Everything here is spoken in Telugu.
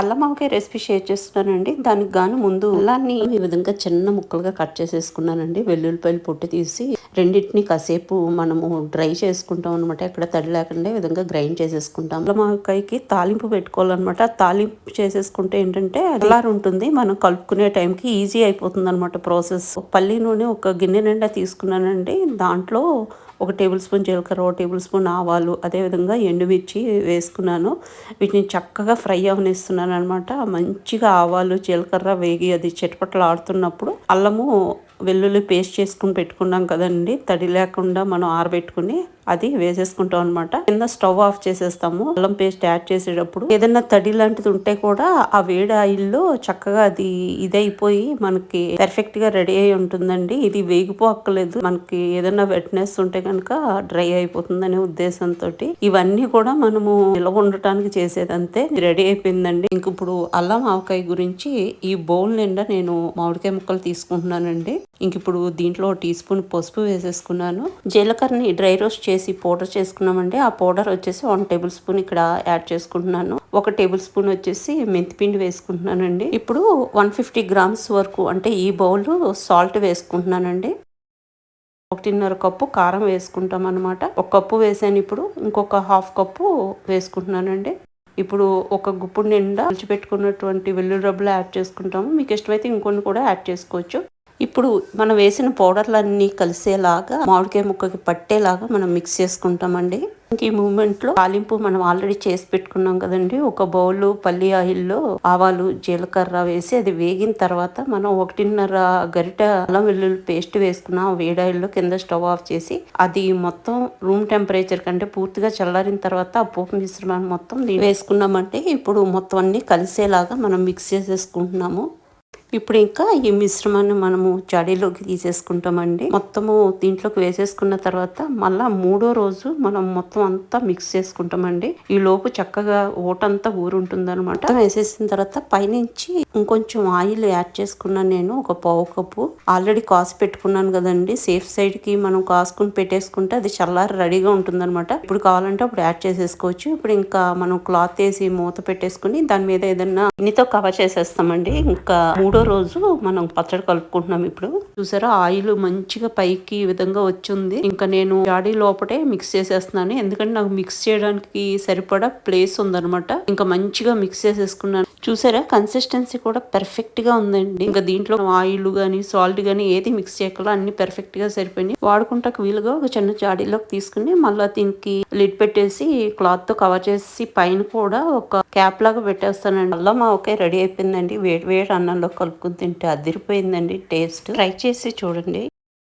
అల్లం ఆవకాయ రెసిపీ షేర్ చేస్తున్నానండి. దానికి గాను ముందు అల్లాన్ని ఈ విధంగా చిన్న ముక్కలుగా కట్ చేసేసుకున్నానండి. వెల్లుల్లిపాయలు పొట్టు తీసి రెండింటిని కాసేపు మనము డ్రై చేసుకుంటాం అనమాట ఎక్కడ తడి లేకుండా విధంగా గ్రైండ్ చేసేసుకుంటాం. అల్లం ఆవకాయకి తాలింపు పెట్టుకోవాలన్నమాట. తాలింపు చేసేసుకుంటే ఏంటంటే అల్లారు ఉంటుంది. మనం కలుపుకునే టైంకి ఈజీ అయిపోతుంది అనమాట ప్రాసెస్ పల్లి నూనె ఒక గిన్నె నిండా తీసుకున్నానండి. దాంట్లో ఒక టేబుల్ స్పూన్ జీలకర్ర ఒక టేబుల్ స్పూన్ ఆవాలు అదేవిధంగా ఎండుమిర్చి వేసుకున్నాను. వీటిని చక్కగా ఫ్రై అవనిస్తున్నాను అనమాట మంచిగా ఆవాలు జీలకర్ర వేగి అది చెట్పట్లు ఆడుతున్నప్పుడు అల్లము వెల్లుల్లి పేస్ట్ చేసుకుని పెట్టుకున్నాం కదండి. తడి లేకుండా మనం ఆరబెట్టుకుని అది వేసేసుకుంటాం అనమాట కింద స్టవ్ ఆఫ్ చేసేస్తాము. అల్లం పేస్ట్ యాడ్ చేసేటప్పుడు ఏదైనా తడి లాంటిది ఉంటే కూడా ఆ వేడి ఆయిల్లో చక్కగా అది ఇదైపోయి మనకి పర్ఫెక్ట్గా రెడీ అయి ఉంటుందండి. ఇది వేగిపోక్కలేదు మనకి ఏదైనా వెట్నెస్ ఉంటే కనుక డ్రై అయిపోతుందనే ఉద్దేశంతో ఇవన్నీ కూడా మనము నిల్వ ఉండటానికి చేసేదంతే రెడీ అయిపోయిందండి. ఇంక ఇప్పుడు అల్లం ఆవకాయ గురించి ఈ బౌల్ నిండా నేను మామిడికాయ ముక్కలు తీసుకుంటున్నానండి. ఇంక ఇప్పుడు దీంట్లో టీ స్పూన్ పసుపు వేసేసుకున్నాను. జీలకర్రని డ్రై రోస్ట్ చేసి పౌడర్ చేసుకున్నామండి. ఆ పౌడర్ వచ్చేసి వన్ టేబుల్ స్పూన్ ఇక్కడ యాడ్ చేసుకుంటున్నాను. ఒక టేబుల్ స్పూన్ వచ్చేసి మెంతిపిండి వేసుకుంటున్నానండి. ఇప్పుడు వన్ ఫిఫ్టీ గ్రామ్స్ వరకు అంటే ఈ బౌల్ సాల్ట్ వేసుకుంటున్నానండి. ఒకటిన్నర కప్పు కారం వేసుకుంటాం అనమాట ఒక కప్పు వేసాను ఇప్పుడు. ఇంకొక హాఫ్ కప్పు వేసుకుంటున్నానండి. ఇప్పుడు ఒక గుప్పుడు నిండా పెట్టుకున్నటువంటి వెల్లుల్లి రబ్బులు యాడ్ చేసుకుంటాము. మీకు ఇష్టమైతే ఇంకొన్ని కూడా యాడ్ చేసుకోవచ్చు. ఇప్పుడు మనం వేసిన పౌడర్లన్నీ కలిసేలాగా మామిడికాయ ముక్కకి పట్టేలాగా మనం మిక్స్ చేసుకుంటామండి. ఇంక ఈ మూమెంట్లో తాలింపు మనం ఆల్రెడీ చేసి పెట్టుకున్నాం కదండి. ఒక బౌల్ పల్లి ఆయిల్లో ఆవాలు జీలకర్ర వేసి అది వేగిన తర్వాత మనం ఒకటిన్నర గరిట అల్లం వెల్లుల్లి పేస్ట్ వేసుకున్నాం వేడాయిల్లో కింద స్టవ్ ఆఫ్ చేసి అది మొత్తం రూమ్ టెంపరేచర్ కంటే పూర్తిగా చల్లారిన తర్వాత ఆ పోపు మిశ్రమాన్ని మొత్తం వేసుకున్నామంటే ఇప్పుడు మొత్తం అన్ని కలిసేలాగా మనం మిక్స్ చేసేసుకుంటున్నాము. ఇప్పుడు ఇంకా ఈ మిశ్రమాన్ని మనము జాడీలోకి తీసేసుకుంటామండి. మొత్తము దీంట్లోకి వేసేసుకున్న తర్వాత మళ్ళా మూడో రోజు మనం మొత్తం అంతా మిక్స్ చేసుకుంటామండి. ఈ లోపు చక్కగా ఓటంతా ఊరుంటుంది అనమాట వేసేసిన తర్వాత పైనుంచి ఇంకొంచెం ఆయిల్ యాడ్ చేసుకున్నాను నేను ఒక పావు కప్పు. ఆల్రెడీ కాసు పెట్టుకున్నాను కదండి. సేఫ్ సైడ్కి మనం కాసుకుని పెట్టేసుకుంటే అది చల్లారి రెడీగా ఉంటుంది అనమాట ఇప్పుడు కావాలంటే అప్పుడు యాడ్ చేసేసుకోవచ్చు. ఇప్పుడు ఇంకా మనం క్లాత్ వేసి మూత పెట్టేసుకుని దాని మీద ఏదన్నా ఇన్నితో కవర్ చేసేస్తామండి. ఇంకా మూడో మూడో రోజు మనం పచ్చడి కలుపుకుంటున్నాం ఇప్పుడు. చూసారా ఆయిల్ మంచిగా పైకి ఈ విధంగా వచ్చింది. ఇంకా నేను జాడీ లోపటే మిక్స్ చేసేస్తున్నాను. ఎందుకంటే నాకు మిక్స్ చేయడానికి సరిపడా ప్లేస్ ఉందనమాట ఇంకా మంచిగా మిక్స్ చేసేసుకున్నాను. చూసారా కన్సిస్టెన్సీ కూడా పర్ఫెక్ట్గా ఉందండి. ఇంకా దీంట్లో ఆయిల్ గానీ సాల్ట్ గానీ ఏది మిక్స్ చేయకుండా అన్ని పర్ఫెక్ట్గా సరిపోయింది వాడుకుంటాకు వీలుగా ఒక చిన్న జాడీలోకి తీసుకుని మళ్ళీ దీనికి లిడ్ పెట్టేసి క్లాత్తో కవర్ చేసి పైన కూడా ఒక క్యాప్ లాగా పెట్టేస్తానండి. అల్లం ఒకే రెడీ అయిపోయిందండి. వేడి వేడి అన్నంలో కలుపుకుని తింటే అదిరిపోయిందండి టేస్ట్. ట్రై చేసి చూడండి.